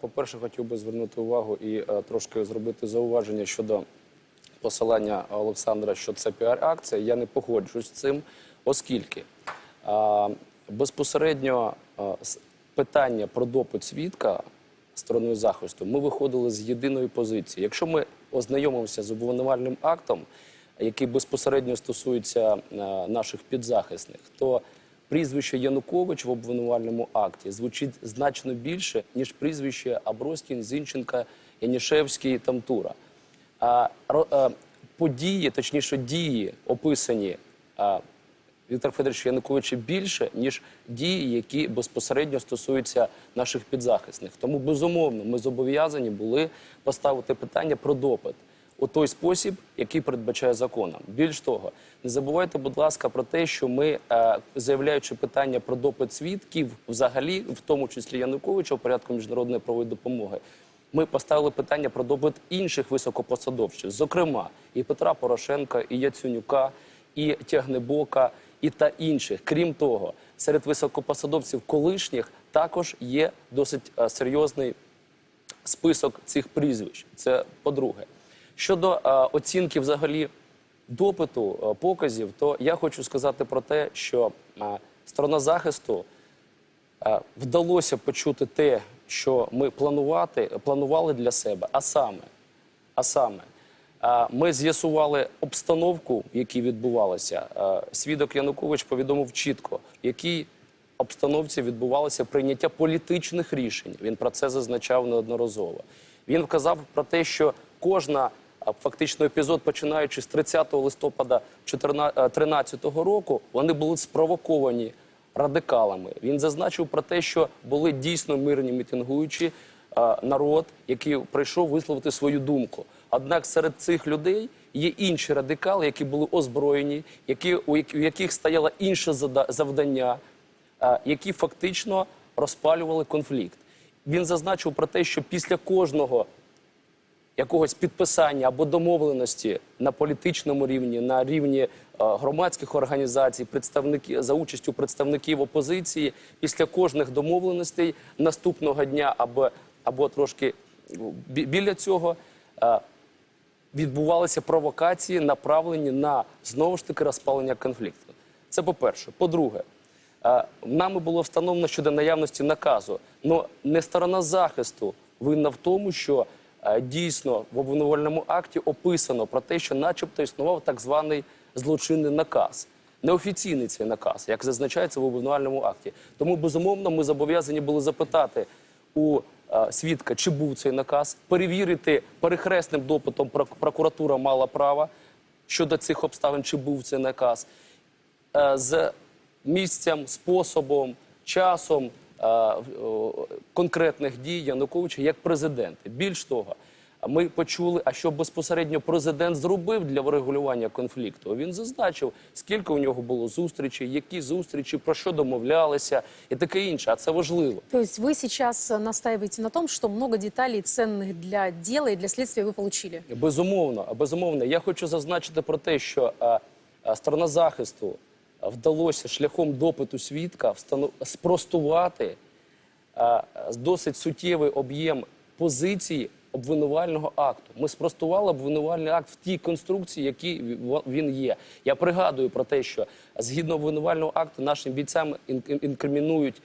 По-перше, хотів би звернути увагу і е, трошки зробити зауваження щодо посилання Олександра, що це піар-акція. Я не погоджуюсь з цим, оскільки безпосередньо питання про допит свідка стороною захисту ми виходили з єдиної позиції. Якщо ми ознайомимося з обвинувальним актом, який безпосередньо стосується е, наших підзахисних, то прізвище Янукович в обвинувальному акті звучить значно більше, ніж прізвище Аброськін, Зінченка, Янішевський, Тамтура. А ро- е, події, точніше, дії, описані е, Віктора Федоровича Януковича більше, ніж дії, які безпосередньо стосуються наших підзахисних. Тому, безумовно, ми зобов'язані були поставити питання про допит у той спосіб, який передбачає законом. Більш того, не забувайте, будь ласка, про те, що ми, е, заявляючи питання про допит свідків, взагалі, в тому числі Януковича, в порядку міжнародної правової допомоги, ми поставили питання про допит інших високопосадовців, зокрема і Петра Порошенка, і Яценюка, і Тягнебока, і та інших. Крім того, серед високопосадовців колишніх також є досить е, серйозний список цих прізвищ. Це по-друге. Щодо е, оцінки взагалі допиту е, показів, то я хочу сказати про те, що е, сторона захисту вдалося почути те, що ми планувати, планували для себе, а саме, а саме, ми з'ясували обстановку, якій відбувалося. Е, Свідок Янукович повідомив чітко, в якій обстановці відбувалося прийняття політичних рішень. Він про це зазначав неодноразово. Він вказав про те, що кожна фактично епізод, починаючи з 30 листопада 2013 року, вони були спровоковані радикалами. Він зазначив про те, що були дійсно мирні мітингуючі е, народ, який прийшов висловити свою думку. Однак серед цих людей є інші радикали, які були озброєні, які, у яких стояло інше завдання, е, які фактично розпалювали конфлікт. Він зазначив про те, що після кожного якогось підписання або домовленості на політичному рівні, на рівні е, громадських організацій, представники за участю представників опозиції, після кожних домовленостей наступного дня або, або трошки біля цього. е, Відбувалися провокації, направлені на знову ж таки розпалення конфлікту. Це по-перше. По-друге, е, нами було встановлено щодо наявності наказу. але не сторона захисту винна в тому, що дійсно в обвинувальному акті описано про те, що, начебто, існував так званий злочинний наказ. Неофіційний цей наказ, як зазначається в обвинувальному акті. Тому, безумовно, ми зобов'язані були запитати у е, свідка, чи був цей наказ, перевірити перехресним допитом прок- прокуратура мала права щодо цих обставин, чи був цей наказ е, з місцем, способом, часом е, конкретних дій Януковича як президента. Більш того, ми почули, а що безпосередньо президент зробив для врегулювання конфлікту. Він зазначив, скільки у нього було зустрічей, які зустрічі, про що домовлялися, і таке інше. А це важливо. То есть вы сейчас э, настаиваете на том, что много деталей ценных для дела и для следствия вы получили? Безумовно, безумовно. Я хочу зазначити про те, що е, е, сторона захисту е, вдалося шляхом допиту свідка спростувати е, досить суттєвий об'єм позиції обвинувального акту. Ми спростували обвинувальний акт в тій конструкції, який він є. Я пригадую про те, що згідно обвинувального акту нашим бійцям ін- інкримінують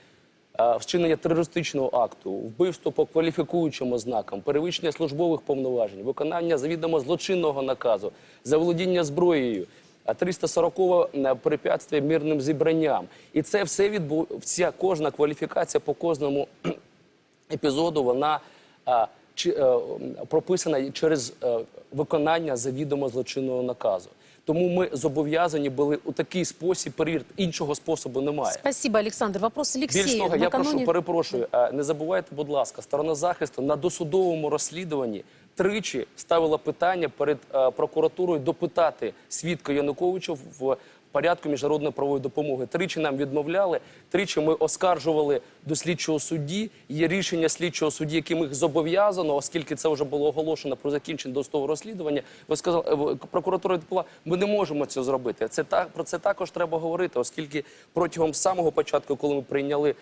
е, вчинення терористичного акту, вбивство по кваліфікуючим ознакам, перевищення службових повноважень, виконання завідомо злочинного наказу, заволодіння зброєю. А 340 е, препятствие мирним зібранням. І це все відбу... вся кожна кваліфікація по кожному епізоду вона а, чи, е, м, прописана через е, виконання завідомо злочинного наказу. Тому ми зобов'язані були у такий спосіб перевірити. Іншого способу немає. Спасибо, Александр. Вопрос Алексея. Більш того, я прошу перепрошую. е, Не забувайте, будь ласка, сторона захисту на досудовому розслідуванні тричі ставила питання перед е, прокуратурою допитати свідка Януковича в порядку міжнародної правової допомоги. Тричі нам відмовляли. Тричі ми оскаржували до слідчого судді. Є рішення слідчого судді, яким їх зобов'язано, оскільки це вже було оголошено про закінчення досудового розслідування. Ви сказали, е, прокуратура відповіла, ми не можемо це зробити. Це так про це також треба говорити, оскільки протягом самого початку, коли ми прийняли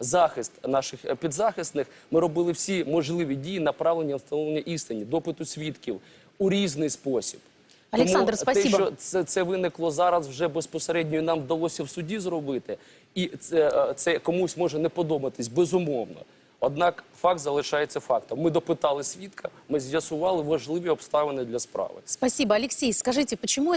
захист наших е, підзахисних, ми робили всі можливі дії направлення встановлення істині, допиту свідків у різний спосіб. Олександр, Тому спасибо. те, що це, це виникло зараз вже безпосередньо і нам вдалося в суді зробити, і це, е, це комусь може не подобатись, безумовно. Однак факт залишається фактом. Ми допитали свідка, ми з'ясували важливі обставини для справи. Спасибо. Алексей, скажите, почему